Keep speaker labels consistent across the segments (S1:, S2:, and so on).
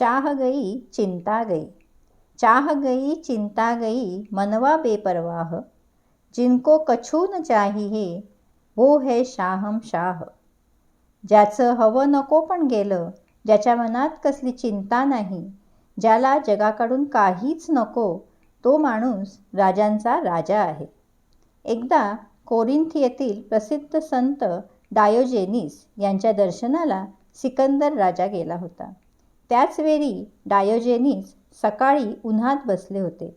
S1: चाह गई चिंता गई चाह गई चिंता गई मनवा बेपरवाह. जिनको कछू न चाहिये वो है शाहम शाह. ज्याचं हवं नको पण गेलं ज्याच्या मनात कसली चिंता नाही ज्याला जगाकडून काहीच नको तो माणूस राजांचा राजा आहे. एकदा कोरिंथ येथील प्रसिद्ध संत डायोजेनिस यांच्या दर्शनाला सिकंदर राजा गेला होता. त्याचवेळी डायोजेनीस सकाळी उन्हात बसले होते.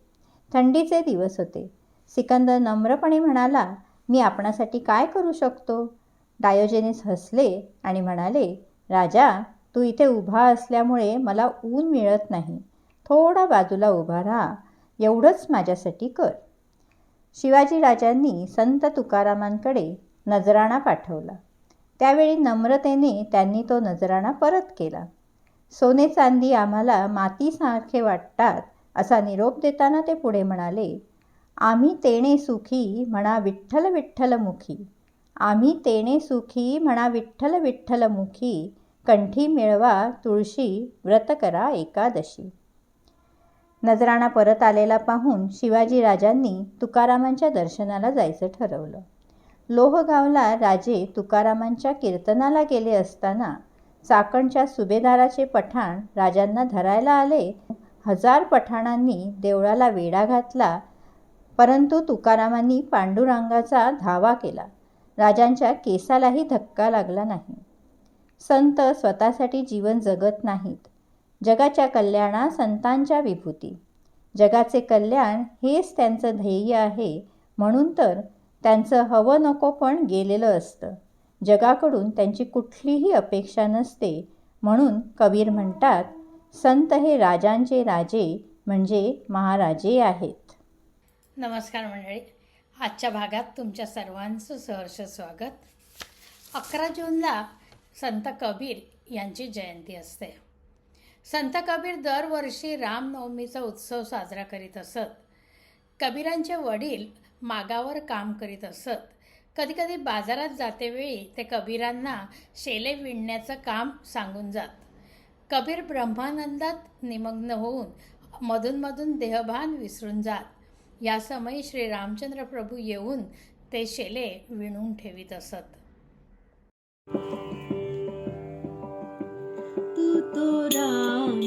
S1: थंडीचे दिवस होते. सिकंदर नम्रपणे म्हणाला मी आपणासाठी काय करू शकतो? डायोजेनीस हसले आणि म्हणाले राजा तू इथे उभा असल्यामुळे मला ऊन मिळत नाही. थोडा बाजूला उभा राहा. एवढंच माझ्यासाठी कर. शिवाजी राजांनी संत तुकारामांकडे नजराणा पाठवला. त्यावेळी नम्रतेने त्यांनी तो नजराणा परत केला. सोने चांदी आम्हाला मातीसारखे वाटतात असा निरोप देताना ते पुढे म्हणाले आम्ही तेणे सुखी म्हणा विठ्ठल विठ्ठल मुखी. आम्ही तेणे सुखी म्हणा विठ्ठल विठ्ठल मुखी. कंठी मिळवा तुळशी व्रत करा एकादशी. नजराणा परत आलेला पाहून शिवाजी राजांनी तुकारामांच्या दर्शनाला जायचं ठरवलं. लोहगावला राजे तुकारामांच्या कीर्तनाला गेले असताना चाकणच्या सुभेदाराचे पठाण राजांना धरायला आले. हजार पठाणांनी देवळाला वेढा घातला परंतु तुकारामांनी पांडुरंगाचा धावा केला. राजांच्या केसालाही धक्का लागला नाही. संत स्वतःसाठी जीवन जगत नाहीत. जगाच्या कल्याणा संतांच्या विभूती. जगाचे कल्याण हेच त्यांचं ध्येय आहे म्हणून तर त्यांचं हवं नको पण गेलेलं असतं. जगाकडून त्यांची कुठलीही अपेक्षा नसते. म्हणून कबीर म्हणतात संत हे राजांचे राजे म्हणजे महाराजे आहेत.
S2: नमस्कार मंडळी. आजच्या भागात तुमच्या सर्वांचं सहर्ष स्वागत. अकरा जूनला संत कबीर यांची जयंती असते. संत कबीर दरवर्षी रामनवमीचा उत्सव साजरा करीत असत. कबीरांचे वडील मागावर काम करीत असत. कधीकधी बाजारात जातेवेळी ते कबीरांना शेले विणण्याचं काम सांगून जात. कबीर ब्रह्मानंदात निमग्न होऊन मधूनमधून देहभान विसरून जात. या समयी श्री रामचंद्र प्रभू येऊन ते शेले विणून ठेवीत असत.
S3: तू तो राम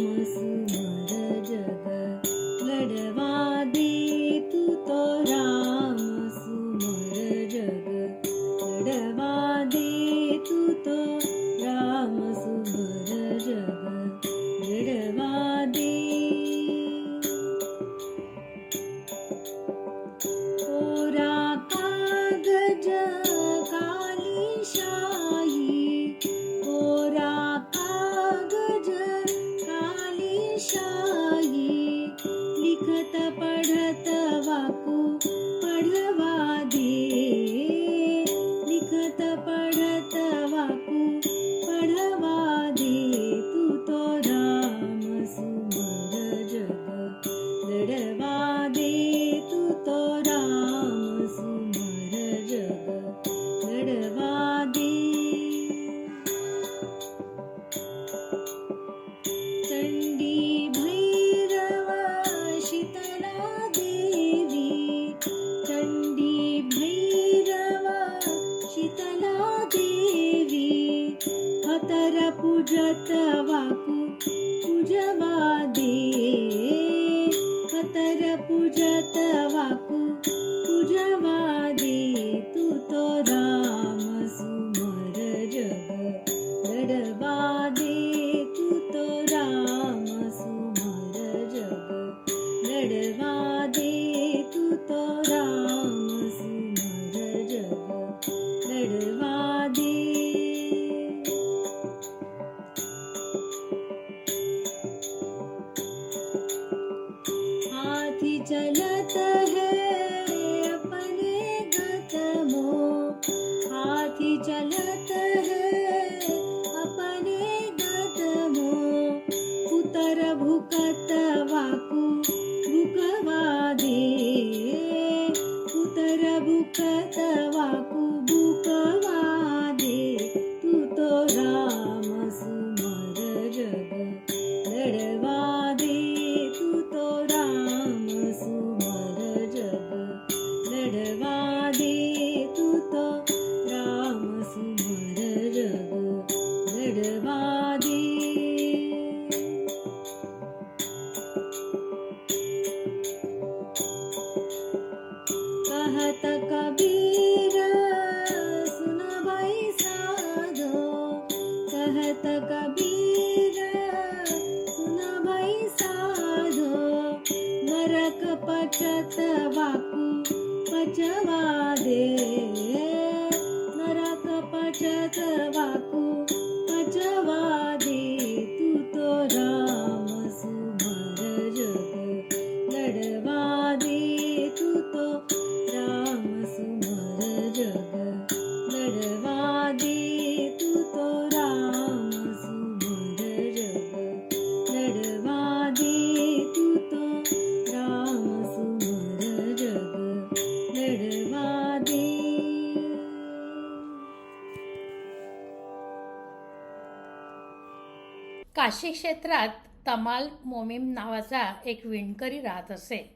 S2: क्षेत्रात तमाल मोमीम नावाचा एक विणकरी राहत असे.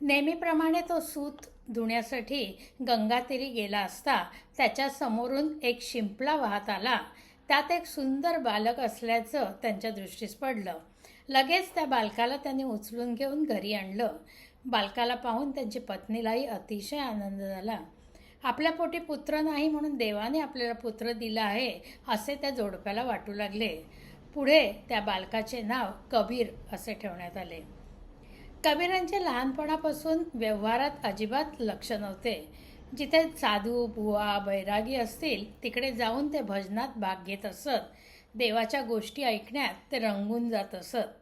S2: नेहमीप्रमाणे तो सूत धुण्यासाठी गंगातीरी गेला असता त्याच्या समोरून एक शिंपला वाहत आला. त्यात एक सुंदर बालक असल्याचं त्यांच्या दृष्टीस पडलं. लगेच त्या बालकाला त्यांनी उचलून घेऊन घरी आणलं. बालकाला पाहून त्यांची पत्नीलाही अतिशय आनंद झाला. आपल्या पोटी पुत्र नाही म्हणून देवाने आपल्याला पुत्र दिला आहे असे त्या जोडप्याला वाटू लागले. पुढे त्या बालकाचे नाव कबीर असे ठेवण्यात आले. कबीरांचे लहानपणापासून व्यवहारात अजिबात लक्ष नव्हते. जिथे साधू बुवा बैरागी असतील तिकडे जाऊन ते भजनात भाग घेत असत. देवाच्या गोष्टी ऐकण्यात ते रंगून जात असत.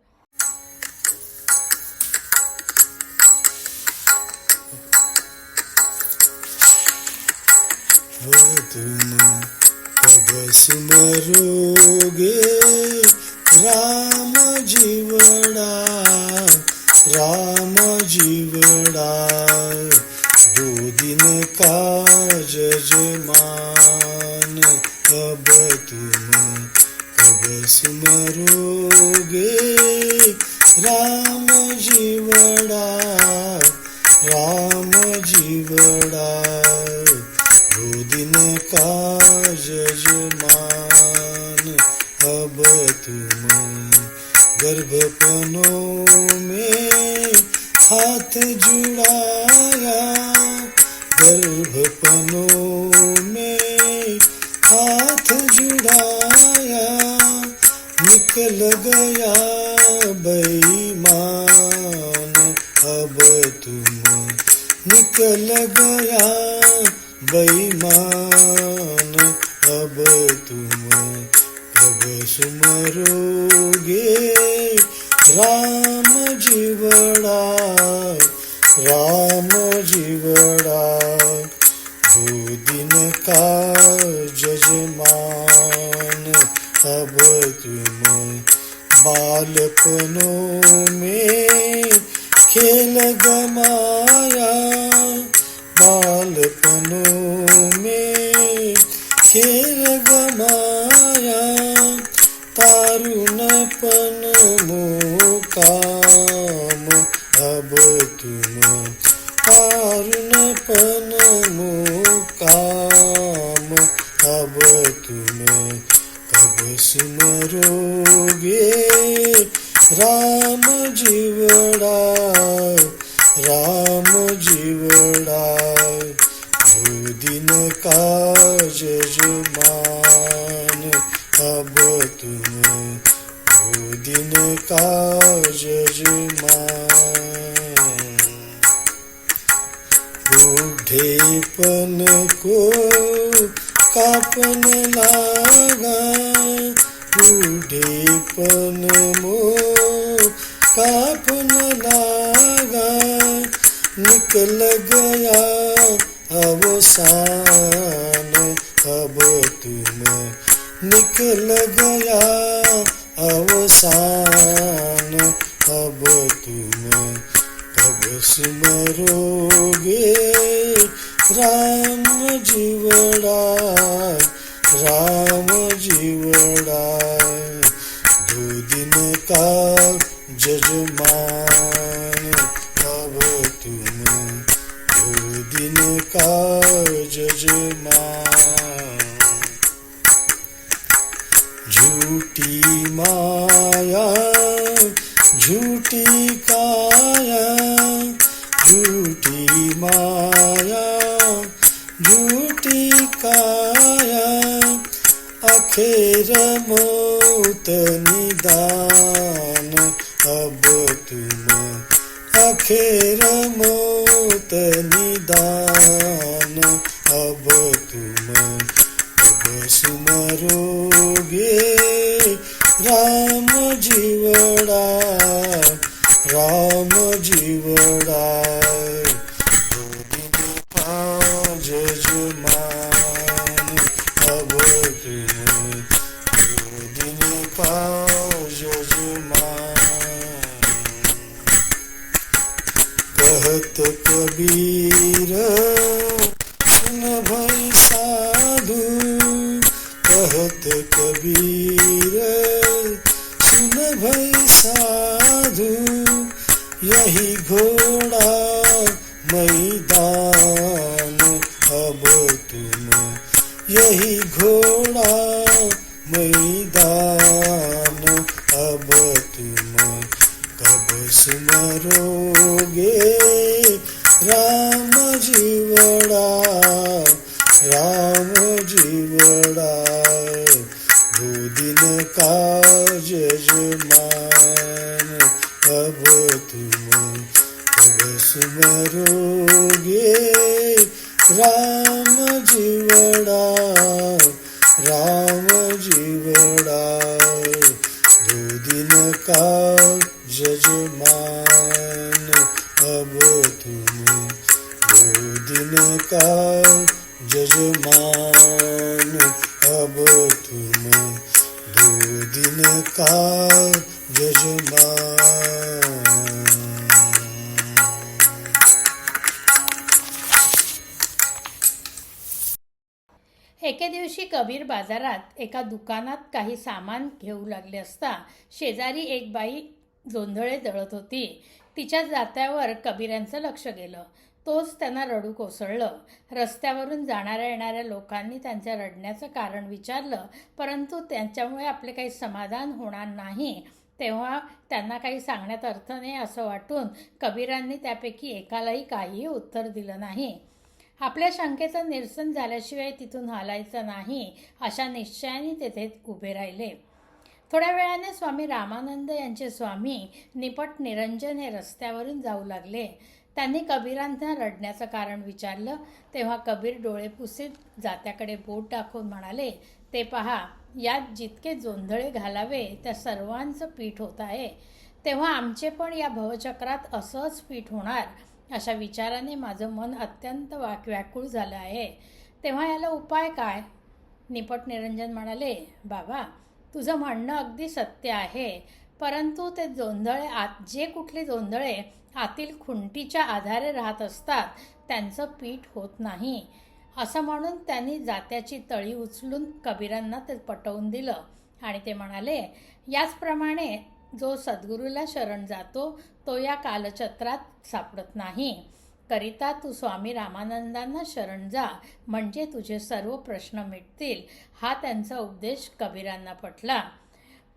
S4: तुम कब सुमरोगे राम जीवड़ा राम जीवड़ा दो दिन का जजमान। अब तुम कब सुमरोगे राम जीवड़ा राम जीवड़ा दो दिन का जजमान अब तुम गर्भपनों में हाथ जुड़ाया। गर्भपनों में हाथ जुड़ाया निकल गया बेईमान अब तुम निकल गया बेईमान। अब तुम कब सुमरोगे राम जीवड़ा राम जीवड़ा दो दिन का जजमान अब तुम बालपनों में खेल गमाया बालपनों में अब तुम तारुणपन मोकाम अब तुम कब सुमरोगे राम जीवड़ा राम जीवड़ा दो दिन का जजमान अब तुम दो दिन पण को कापन लागा पण मो कापन लागा निकल गया अवसान अब तुम. निकल गया अवसान अब तुम. कब सुमरोगे राम जीवड़ा राम जीवड़ा दो दिन का जजमान अब तुम दो दिन का जजमान झूठी माया झूठी मौत निदान अब तुम अखेर मौत निदान अब तुम अब सुमरोगे। राम जीवडा राम जीवडा। सुमरोगे राम जीवड़ा राम जीवड़ा भूदिन काज जमान अब तुम अब सुमरोगे राम जीवड़ा राम जीवड़ा दो दिन यजमान अब तुम दो दिन का यजमान अब तुम दो दिन का यजमान।
S2: एके दिवशी कबीर बाजारात एका दुकानात काही सामान घेऊ लागले असता शेजारी एक बाई जोंधळे दळत होती. तिच्या जात्यावर कबीरांचं लक्ष गेलं. तोच त्यांना रडू कोसळलं. रस्त्यावरून जाणाऱ्या येणाऱ्या लोकांनी त्यांच्या रडण्याचं कारण विचारलं. परंतु त्यांच्यामुळे आपले काही समाधान होणार नाही. तेव्हा त्यांना काही सांगण्यात अर्थ नाही असं वाटून कबीरांनी त्यापैकी एकालाही काहीही उत्तर दिलं नाही. आपल्या शंकेचं निरसन झाल्याशिवाय तिथून हालायचं नाही अशा निश्चयाने तेथे उभे राहिले. थोड्या वेळाने स्वामी रामानंद यांचे स्वामी निपट निरंजन हे रस्त्यावरून जाऊ लागले. त्यांनी कबीरांना रडण्याचं कारण विचारलं. तेव्हा कबीर डोळे पुसीत जात्याकडे बोट दाखवून म्हणाले ते पहा यात जितके जोंधळे घालावे त्या सर्वांचं पीठ होत आहे. तेव्हा आमचे पण या भवचक्रात असंच पीठ होणार. अशा विचाराने माझं मन अत्यंत वाक व्याकुळ झालं आहे. तेव्हा याला उपाय काय? निपट निरंजन म्हणाले बाबा तुझं म्हणणं अगदी सत्य आहे. परंतु ते जोंधळे आत जे कुठले जोंधळे आतील खुंटीच्या आधारे राहत असतात त्यांचं पीठ होत नाही. असं म्हणून त्यांनी जात्याची तळी उचलून कबीरांना ते पटवून दिलं. आणि ते म्हणाले याचप्रमाणे जो सद्गुरूला शरण जातो तो या कालचत्रात सापडत नाही. करिता तू स्वामी रामानंदांना शरण जा म्हणजे तुझे सर्व प्रश्न मिटतील हा त्यांचा उपदेश कबीरांना पटला.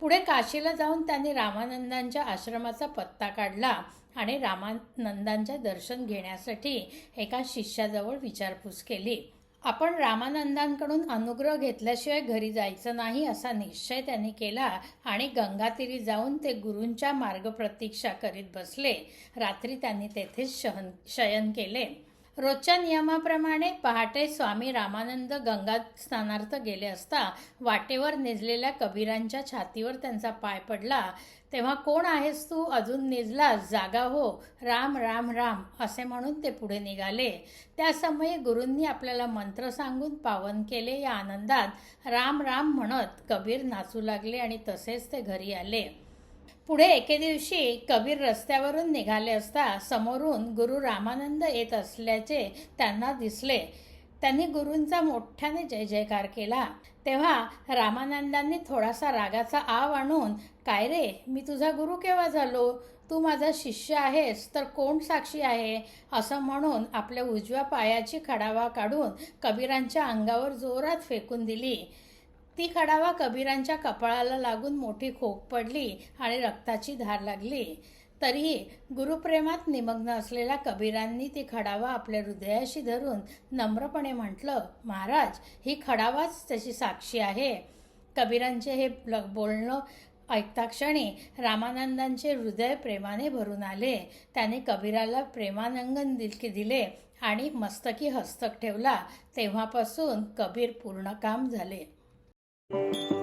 S2: पुढे काशीला जाऊन त्यांनी रामानंदांच्या आश्रमाचा पत्ता काढला आणि रामानंदांचे दर्शन घेण्यासाठी एका शिष्याजवळ विचारपूस केली. आपण रामानंदांकडून अनुग्रह घेतल्याशिवाय घरी जायचं नाही असा निश्चय त्यांनी केला आणि गंगातीरी जाऊन ते गुरूंच्या मार्ग प्रतीक्षा करीत बसले. रात्री त्यांनी तेथेच शहन शयन केले. रोजच्या नियमाप्रमाणे पहाटे स्वामी रामानंद गंगा स्नानार्थ गेले असता वाटेवर निजलेल्या कबीरांच्या छातीवर त्यांचा पाय पडला. तेव्हा कोण आहेस तू? अजून निजलास? जागा हो. राम राम राम असे म्हणून ते पुढे निघाले. त्या समयी गुरूंनी आपल्याला मंत्र सांगून पावन केले या आनंदात. राम राम म्हणत कबीर नाचू लागले आणि तसेच ते घरी आले. पुढे एके दिवशी कबीर रस्त्यावरून निघाले असता समोरून गुरु रामानंद येत असल्याचे त्यांना दिसले. त्यांनी गुरूंचा मोठ्याने जय जयकार केला. तेव्हा रामानंदांनी थोडासा रागाचा आव आणून काय रे मी तुझा गुरु केव्हा झालो? तू माझा शिष्य आहेस तर कोण साक्षी आहे? असं म्हणून आपल्या उजव्या पायाची खडावा काढून कबीरांच्या अंगावर जोरात फेकून दिली. ती खडावा कबीरांच्या कपाळाला लागून मोठी खोक पडली आणि रक्ताची धार लागली. तरीही गुरुप्रेमात निमग्न असलेल्या कबीरांनी ती खडावा आपल्या हृदयाशी धरून नम्रपणे म्हटलं महाराज ही खडावाच त्याची साक्षी आहे
S3: कबीरांचे हे ल- बोलणं ऐकता क्षणी रामानंदांचे हृदय प्रेमाने भरून आले. त्याने कबीराला प्रेमानंगन दिल दिले आणि मस्तकी हस्तक ठेवला. तेव्हापासून कबीर
S5: पूर्ण काम झाले.
S3: Thank you.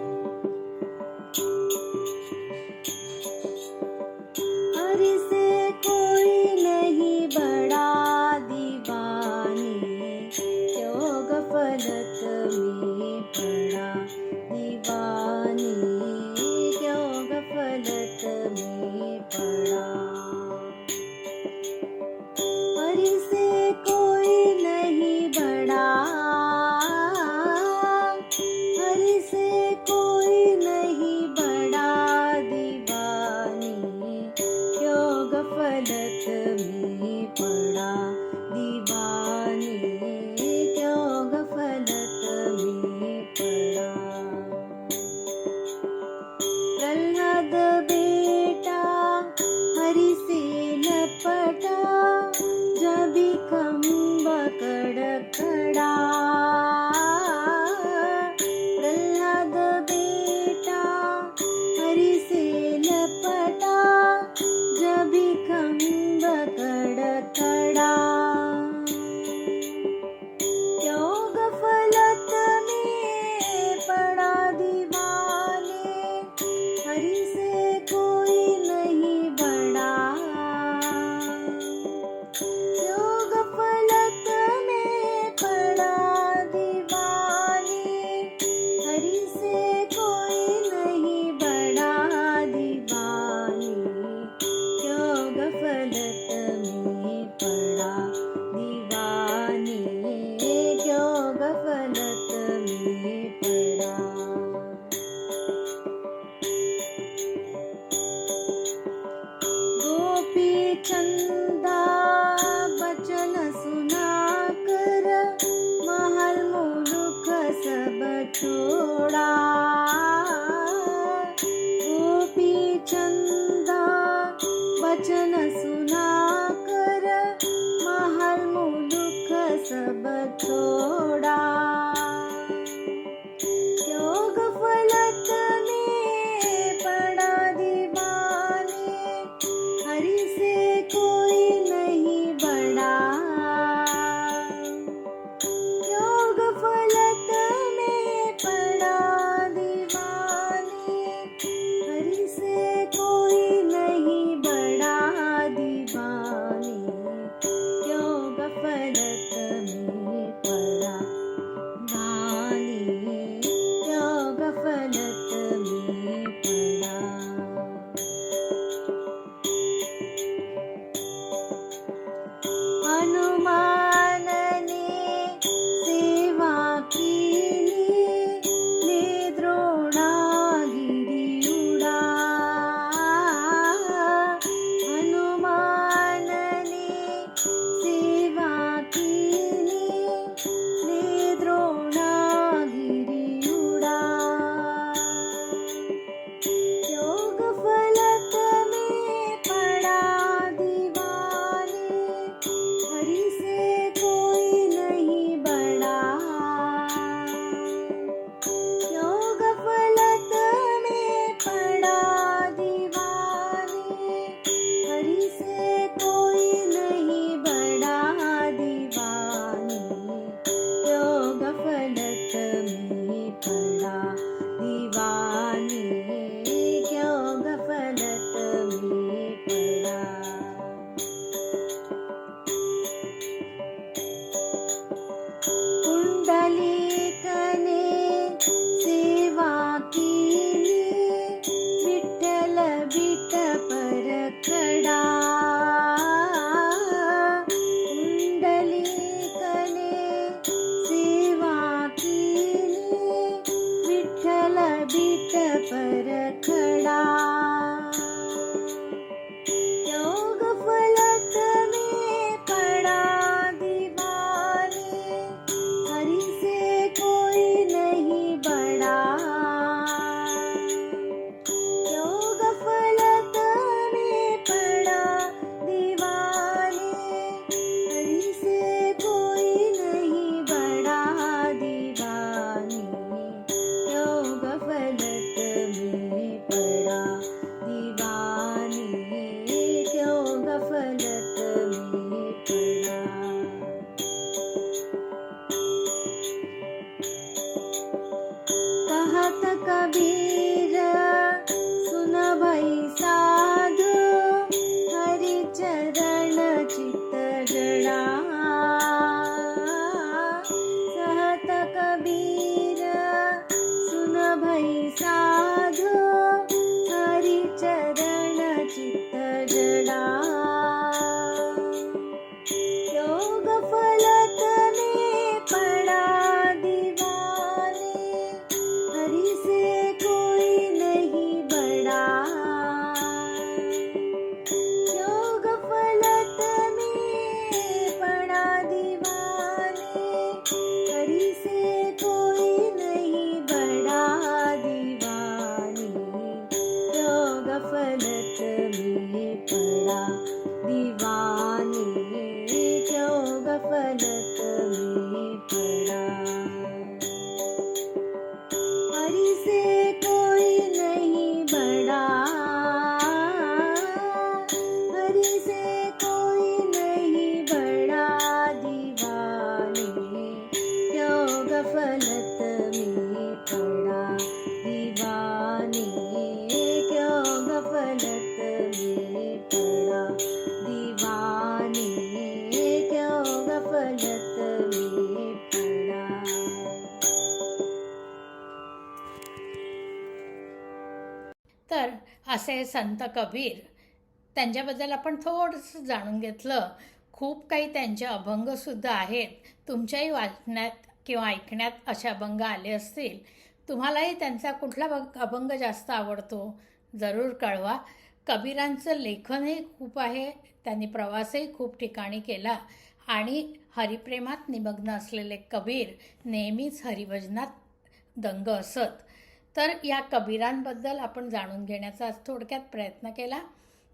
S3: संत कबीर त्यांच्याबद्दल आपण थोडंसं जाणून घेतलं. खूप काही त्यांचे अभंगसुद्धा आहेत. तुमच्याही वाचण्यात किंवा ऐकण्यात असे अभंग आले असतील. तुम्हालाही त्यांचा कुठला अभंग जास्त आवडतो? जरूर कळवा. कबीरांचं लेखनही खूप आहे. त्यांनी प्रवासही खूप ठिकाणी केला. आणि हरिप्रेमात निमग्न असलेले कबीर नेहमीच हरिभजनात दंग असत. तर या कबीरांबद्दल आपण जाणून घेण्याचा आज थोडक्यात प्रयत्न केला.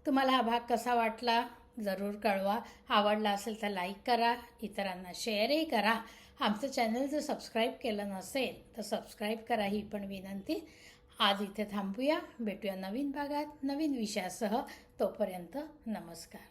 S3: तुम्हाला हा भाग कसा वाटला जरूर कळवा. आवडला असेल तर लाईक करा. इतरांना शेअरही करा. आमचं चॅनल जर सबस्क्राईब केलं नसेल तर सबस्क्राईब करा ही पण विनंती. आज इथे थांबूया. भेटूया नवीन भागात नवीन विषयासह. तोपर्यंत नमस्कार.